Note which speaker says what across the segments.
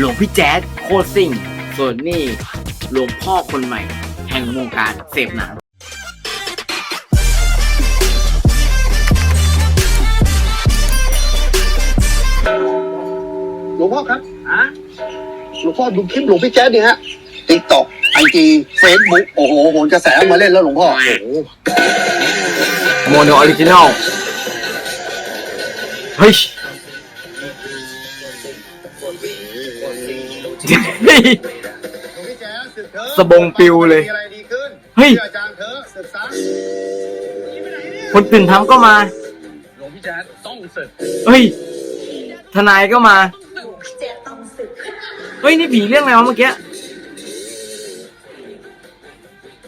Speaker 1: หลวงพี่แจ๊ดโคตรซิ่ง ส่วนนี่หลวงพ่อคนใหม่ แห่งวงการเสพหนัง
Speaker 2: หลวงพ่อครับหลวงพ่อดูคลิปหลวงพี่แจ๊ดดิฮะติ๊กต็อกไอจีเฟซบุ๊กโอ้โหโหนกระแสมาเล่นแล้วหลวงพ่อ
Speaker 1: โมโนออริจินอลเฮ้ย สบงปิวเลย เฮ้ยคนตื่นทำก็มา
Speaker 3: หลวงพี่แจ๊ต้องศึก
Speaker 1: เฮ้ย ทนายก็มา เฮ้ย นี่ผีเรื่องอะไรวะเมื่อกี้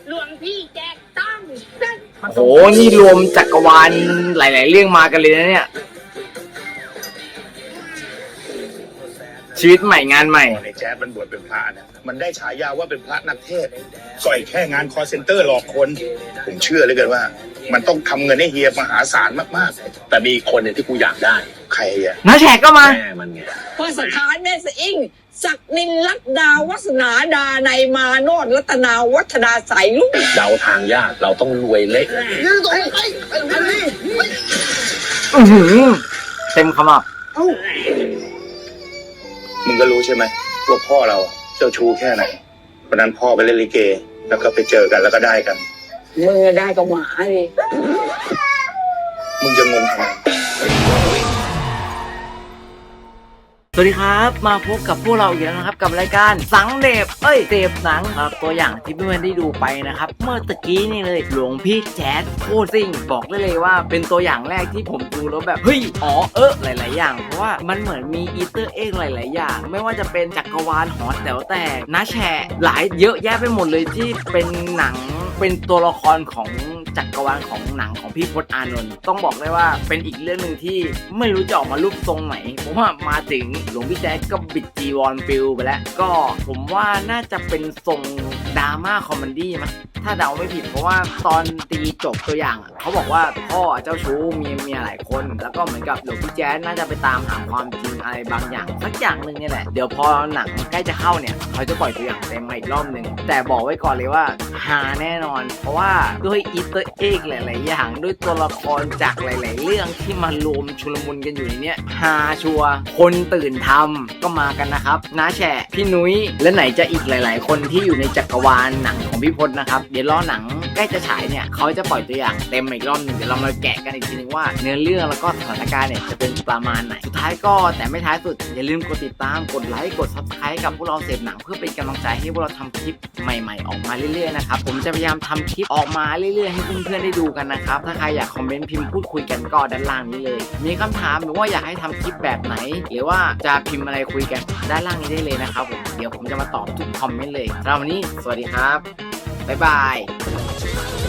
Speaker 4: หลวงพี่แจ๊ต้องศึก
Speaker 1: โอ้โหนี่รวมจักรวาลหลาย ๆ เรื่องมากันเลยนะเนี่ย ชีวิตใหม่งานใหม่
Speaker 5: ในแจ๊ดมันบวชเป็นพระเนี่ยมันได้ฉายาว่าเป็นพระนักเทศน์ก่อยแค่งานคอเซ็นเตอร์หลอกคน ผมเชื่อเหลยเกินว่า มันต้องทำเงินให้เฮียมหาศาลมาก
Speaker 3: แต่มีอีกคนหนึ่งที่กูอยากได้
Speaker 5: ๆใครอะ
Speaker 1: น้าแฉกก็มา
Speaker 3: แม่มันไง
Speaker 6: พระสถานแม่สะอิ่งศักนินลัดดาวัฒนาดาในยมาโนดรัตนาวัฒนาใสลูก
Speaker 3: เดาทางยากเราต้องรวยเละ
Speaker 2: ยืนตัวให้ไปไปหลวงพี่
Speaker 1: อื้อหือเต็มคำอับ
Speaker 5: มึงก็รู้ใช่ไหมว่าพ่อเราอะเจ้าชู้แค่ไหนวันนั้นพ่อไปเล่นลิเก แล้วก็ไปเจอกันแล้วก็ได้กัน
Speaker 6: มึงอะได้กับหมาดิ
Speaker 5: มึงจะงงทำไม
Speaker 1: วัสดีครับ มาพบกับพวกเราอีกแล้วนะครับกับรายการสังเดบเอ้ยเดบหนังครับตัวอย่างที่เพื่อนๆได้ดูไปนะครับ เมื่อตะกี้นี่เลยหลวงพี่แจ๊ดโคตรซิ่งบอกได้เลยว่า เป็นตัวอย่างแรกที่ผมดูแล้วแบบเฮ้ยอ๋อเออหลาย ๆ อย่างเพราะว่ามันเหมือนมีอีเตอร์เอ็กหลาย ๆ อย่าง ไม่ว่าจะเป็นจักรวาลหอแต๋วแตกน้าแฉหลายเยอะแยะไปหมดเลยที่เป็นหนังเป็นตัวละครของ จักรวาลของหนังของพี่พจน์อานนท์ต้องบอกได้ว่าเป็นอีกเรื่องหนึ่งที่ไม่รู้จะออกมารูปทรงไหนผมว่ามาถึงหลวงพี่แจ๊กก็บิดจีวอนฟิลไปแล้ว ก็ผมว่าน่าจะเป็นทรงดราม่าคอมเมดี้มั้ยถ้าเดาไม่ผิดเพราะว่าตอนตีจบตัวอย่างอะเขาบอกว่าพ่อเจ้าชู้มีเมียหลายคน แล้วก็เหมือนกับหลวงพี่แจ๊คน่าจะไปตามหาความจริงอะไรบางอย่างสักอย่างหนึ่งเนี่ยแหละ เดี๋ยวพอหนังใกล้จะเข้าเนี่ย เขาจะปล่อยตัวอย่างเต็มมาอีกรอบหนึ่งแต่บอกไว้ก่อนเลยว่าฮาแน่นอน เพราะว่าด้วยอีเตอร์เอ็กหลาย ๆ อย่างด้วยตัวละครจากหลาย ๆ เรื่องที่มารวมชุลมุนกันอยู่ในเนี้ยฮาชัวร์คนตื่นทำก็มากันนะครับน้าแฉะพี่นุ้ยและไหนจะอีกหลาย ๆ คนที่อยู่ในจักรวาลหนังของพี่พจน์นะครับ เดี๋ยวรอหนัง ล้จะฉายเนี่ยเขาจะปล่อยตัวอย่างเต็มมาอีกรอบหนึ่งเดี๋ยวเรามาแกะกันอีกทีนึงว่าเนื้อเรื่องแล้วก็สถานการณ์เนี่ยจะเป็นประมาณไหนสุดท้ายก็แต่ไม่ท้ายสุด อย่าลืมกดติดตามกดไลค์กด subscribe กับพวกเราเสพหนังเพื่อเป็นกำลังใจให้พวกเราทำคลิปใหม่ ๆ ออกมาเรื่อยๆนะครับผมจะพยายามทำคลิปออกมาเรื่อยๆให้เพื่อนๆได้ดูกันนะครับถ้าใครอยากคอมเมนต์พิมพ์พูดคุยกันก็ด้านล่างนี้เลย มีคำถามหรือว่าอยากให้ทำคลิปแบบไหน หรือว่าจะพิมพ์อะไรคุยกันด้านล่างนี้ได้เลยนะครับผมเดี๋ยวผมจะมาตอบทุกคอมเมนต์เลยสำหรับวันนี้สวัสดีครับบ๊ายบาย
Speaker 7: change.